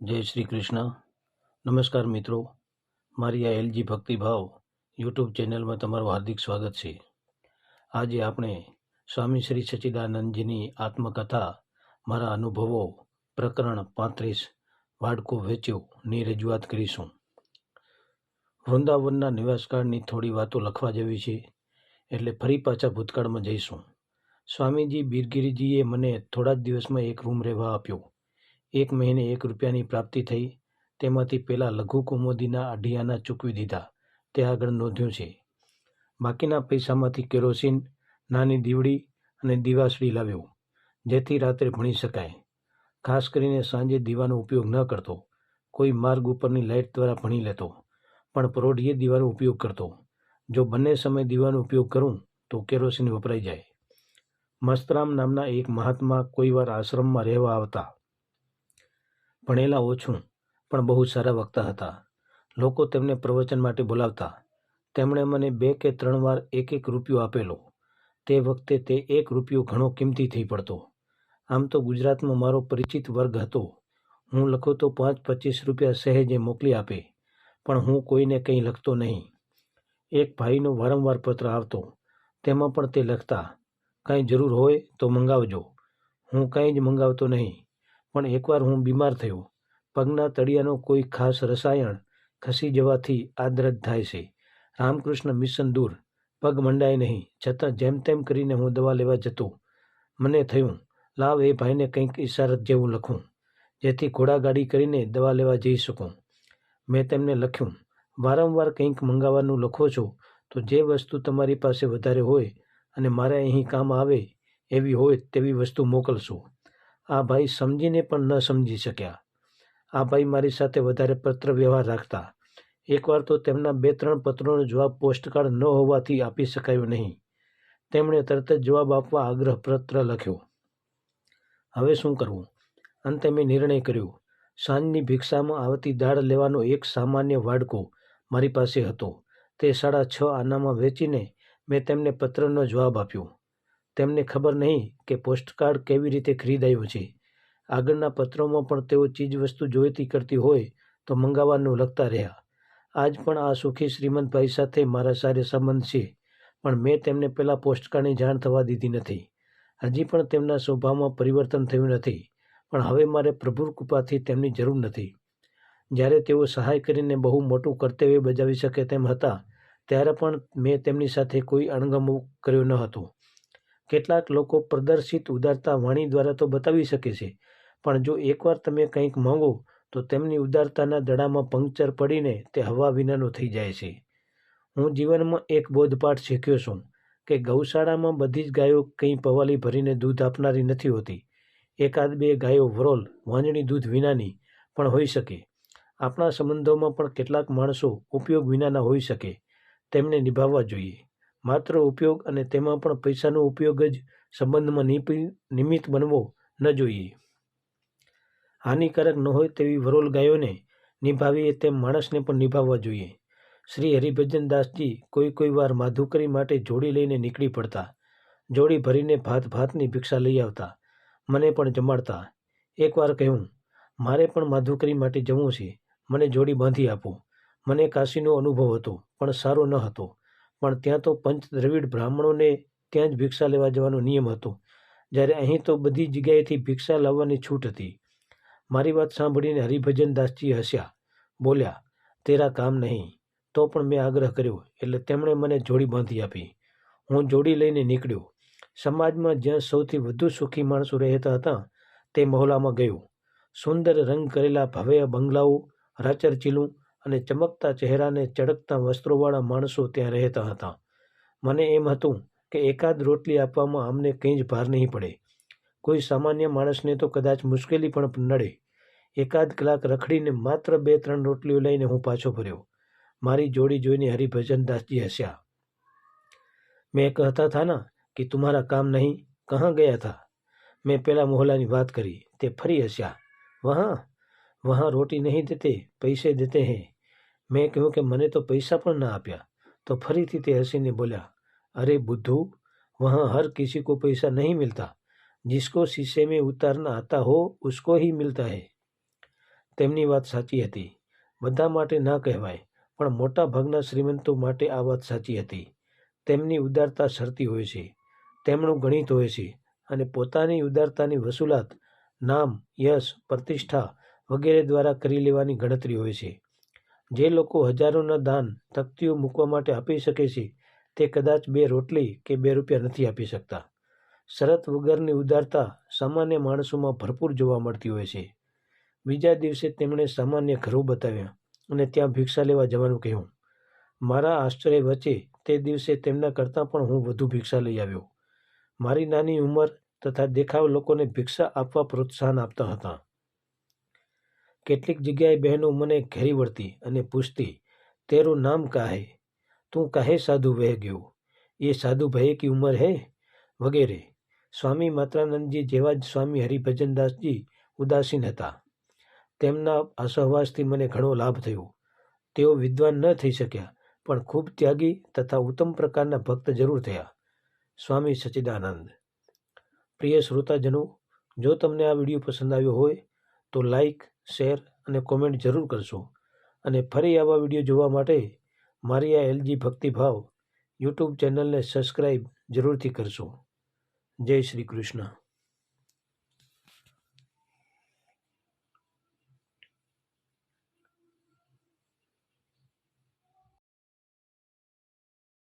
જય શ્રી કૃષ્ણ. નમસ્કાર મિત્રો. મારી આ એલજી ભક્તિભાવ યુટ્યુબ ચેનલમાં તમારું હાર્દિક સ્વાગત છે. આજે આપણે સ્વામી શ્રી સચ્ચિદાનંદજીની આત્મકથા, મારા અનુભવો, પ્રકરણ પાંત્રીસ, વાડકો વેચ્યો, ની રજૂઆત કરીશું. વૃંદાવનના નિવાસકાળની થોડી વાતો લખવા જેવી છે, એટલે ફરી પાછા ભૂતકાળમાં જઈશું. સ્વામીજી બિરગીરીજીએ મને થોડા જ દિવસમાં એક રૂમ રહેવા આપ્યો. એક મહિને એક રૂપિયાની પ્રાપ્તિ થઈ. તેમાંથી પહેલાં લઘુ કુમોદીના અઢિયાના ચૂકવી દીધા. તે આગળ નોંધ્યું છે. બાકીના પૈસામાંથી કેરોસીન, નાની દીવડી અને દીવાસળી લાવ્યો, જેથી રાત્રે ભણી શકાય. ખાસ કરીને સાંજે દીવાનો ઉપયોગ ન કરતો. કોઈ માર્ગ ઉપરની લાઇટ દ્વારા ભણી લેતો, પણ પરોઢીએ દીવાનો ઉપયોગ કરતો. જો બંને સમય દીવાનો ઉપયોગ કરું, તો કેરોસીન વપરાઈ જાય. મસ્તરામ નામના એક મહાત્મા કોઈવાર આશ્રમમાં રહેવા આવતા. ભણેલા ઓછું, પણ બહુ સારા વક્તા હતા. લોકો તેમને પ્રવચન માટે બોલાવતા. તેમણે મને બે કે ત્રણ વાર એક એક રૂપિયો આપેલો. તે વખતે તે એક રૂપિયો ઘણો કિંમતી થઈ પડતો. આમ તો ગુજરાતમાં મારો પરિચિત વર્ગ હતો. હું લખો તો પાંચ પચીસ રૂપિયા સહેજે મોકલી આપે, પણ હું કોઈને કંઈ લખતો નહીં. એક ભાઈનો વારંવાર પત્ર આવતો. તેમાં પણ તે લખતા, કાંઈ જરૂર હોય તો મંગાવજો. હું કાંઈ જ મંગાવતો નહીં. પણ એકવાર હું બીમાર થયો. પગના તળિયાનો કોઈ ખાસ રસાયણ ખસી જવાથી આ થાય છે. રામકૃષ્ણ મિશન દૂર. પગ મંડાય નહીં. છતાં જેમ તેમ કરીને હું દવા લેવા જતો. મને થયું, લાવ એ ભાઈને કંઈક ઈશારત જેવું લખું, જેથી ઘોડાગાડી કરીને દવા લેવા જઈ શકું. મેં તેમને લખ્યું, વારંવાર કંઈક મંગાવવાનું લખો છો, તો જે વસ્તુ તમારી પાસે વધારે હોય અને મારે અહીં કામ આવે એવી હોય તેવી વસ્તુ મોકલશો. આ ભાઈ સમજીને પણ ન સમજી શક્યા. આ ભાઈ મારી સાથે વધારે પત્ર વ્યવહાર રાખતા. એકવાર તો તેમના બે ત્રણ પત્રોનો જવાબ પોસ્ટકાર્ડ ન હોવાથી આપી શકાયો નહીં. તેમણે તરત જ જવાબ આપવા આગ્રહ પત્ર લખ્યો. હવે શું કરવું અંતે મેં નિર્ણય કર્યો. સાંજની ભિક્ષામાં આવતી દાળ લેવાનો એક સામાન્ય વાડકો મારી પાસે હતો. તે સાડા છ આનામાં વેચીને મેં તેમને પત્રનો જવાબ આપ્યો. તેમને ખબર નહીં કે પોસ્ટકાર્ડ કેવી રીતે ખરીદાયું છે. આગળના પત્રોમાં પણ તેઓ ચીજવસ્તુ જોઈતી કરતી હોય તો મંગાવવાનું લખતા રહ્યા. આજ પણ આ સુખી શ્રીમંતભાઈ સાથે મારા સારે સંબંધ છે, પણ મેં તેમને પહેલાં પોસ્ટકાર્ડની જાણ થવા દીધી નથી. હજી પણ તેમના સ્વભાવમાં પરિવર્તન થયું નથી, પણ હવે મારે પ્રભુ કૃપાથી તેમની જરૂર નથી. જ્યારે તેઓ સહાય કરીને બહુ મોટું કર્તવ્ય બજાવી શકે તેમ હતા, ત્યારે પણ મેં તેમની સાથે કોઈ અણગમો કર્યો ન હતો. કેટલાક લોકો પ્રદર્શિત ઉદારતા વાણી દ્વારા તો બતાવી શકે છે, પણ જો એકવાર તમે કંઈક માંગો, તો તેમની ઉદારતાના દડામાં પંક્ચર પડીને તે હવા વિનાનો થઈ જાય છે. હું જીવનમાં એક બોધપાઠ શીખ્યો છું કે ગૌશાળામાં બધી જ ગાયો કંઈ પવાલી ભરીને દૂધ આપનારી નથી હોતી. એકાદ બે ગાયો વરોલ, વાંજણી દૂધ વિનાની પણ હોઈ શકે. આપણા સંબંધોમાં પણ કેટલાક માણસો ઉપયોગ વિનાના હોઈ શકે. તેમને નિભાવવા જોઈએ. માત્ર ઉપયોગ અને તેમાં પણ પૈસાનો ઉપયોગ જ સંબંધમાં નિમિત્ત બનવો ન જોઈએ. હાનિકારક ન હોય તેવી વરોલ ગાયોને નિભાવીએ તેમ માણસને પણ નિભાવવા જોઈએ. શ્રી હરિભજન દાસજી કોઈ કોઈ વાર માધુકરી માટે જોડી લઈને નીકળી પડતા, જોડી ભરીને ભાત ભાતની ભિક્ષા લઈ આવતા, મને પણ જમાડતા. એકવાર કહ્યું, મારે પણ માધુકરી માટે જવું છે. મને જોડી બાંધી આપો. મને કાશીનો અનુભવ હતો, પણ સારો ન હતો. પણ ત્યાં તો પંચ દ્રવિડ બ્રાહ્મણોને ત્યાં જ ભિક્ષા લેવા જવાનો નિયમ હતો. જ્યારે અહીં તો બધી જગ્યાએથી ભિક્ષા લાવવાની છૂટ હતી. મારી વાત સાંભળીને હરિભજન દાસજી હસ્યા. બોલ્યા, તેરા કામ નહીં. તો પણ મેં આગ્રહ કર્યો, એટલે તેમણે મને જોડી બાંધી આપી. હું જોડી લઈને નીકળ્યો. સમાજમાં જ્યાં સૌથી વધુ સુખી માણસો રહેતા હતા, તે મહોલામાં ગયો. સુંદર રંગ કરેલા ભવ્ય બંગલાઓ, રાચરચીલું અને ચમકતા ચહેરાને ચળકતા વસ્ત્રોવાળા માણસો ત્યાં રહેતા હતા. મને એમ હતું કે એકાદ રોટલી આપવામાં અમને કંઈ જ ભાર નહીં પડે. કોઈ સામાન્ય માણસને તો કદાચ મુશ્કેલી પણ નડે. એકાદ કલાક રખડીને માત્ર બે ત્રણ રોટલીઓ લઈને હું પાછો ફર્યો. મારી જોડી જોઈને હરિભજન દાસજી હસ્યા. મેં કહેતા થા ના કે તુમારા કામ નહીં, કહા ગયા થા મેં પેલા મોહલ્લાની વાત કરી, તે ફરી હસ્યા. વહાં વહાં રોટી નહીં દેતે પૈસે દેતે હૈ મેં કહ્યું કે મને તો પૈસા પણ ના આપ્યા તો ફરીથી તે હસીને બોલ્યા અરે બુદ્ધુ વહાં હર કિસી को पैसा नहीं मिलता जिसको शीशे में उतारना आता हो उसको ही मिलता है તેમની વાત સાચી હતી બધા માટે ન કહેવાય પણ મોટા ભાગના શ્રીમંતો માટે આ વાત સાચી હતી તેમની ઉદારતા શરતી હોય છે તેમનું ગણિત હોય છે અને પોતાની ઉદારતાની વસૂલાત નામ યશ પ્રતિષ્ઠા વગેરે દ્વારા કરી લેવાની ગણતરી હોય છે. જે લોકો હજારોના દાન, તકતીઓ મૂકવા માટે આપી શકે છે, તે કદાચ બે રોટલી કે બે રૂપિયા નથી આપી શકતા. શરત વગરની ઉદારતા સામાન્ય માણસોમાં ભરપૂર જોવા મળતી હોય છે. બીજા દિવસે તેમણે સામાન્ય ઘરો બતાવ્યા અને ત્યાં ભિક્ષા લેવા જવાનું કહ્યું. મારા આશ્ચર્ય વચ્ચે તે દિવસે તેમના કરતાં પણ હું વધુ ભિક્ષા લઈ આવ્યો. મારી નાની ઉંમર તથા દેખાવ લોકોને ભિક્ષા આપવા પ્રોત્સાહન આપતા હતા. કેટલીક જગ્યાએ બહેનો મને ઘેરી વળતી અને પૂછતી, તેરું નામ કા હે તું કાહે સાધુ વહે ગયો? એ સાધુ ભયે કી ઉંમર હે? વગેરે. સ્વામી માત્રાનંદજી જેવા જ સ્વામી હરિભજનદાસજી ઉદાસીન હતા. તેમના આ સહવાસથી મને ઘણો લાભ થયો. તેઓ વિદ્વાન ન થઈ શક્યા, પણ ખૂબ ત્યાગી તથા ઉત્તમ પ્રકારના ભક્ત જરૂર થયા. સ્વામી સચ્ચિદાનંદ. પ્રિય શ્રોતાજનો, જો તમને આ વીડિયો પસંદ આવ્યો હોય તો લાઈક શેર અને કોમેન્ટ જરૂર કરશો. અને ફરી આવા વીડિયો જોવા માટે મારી આ એલજી ભક્તિભાવ યુટ્યુબ ચેનલને સબસ્ક્રાઈબ જરૂરથી કરશો. જય શ્રી કૃષ્ણ.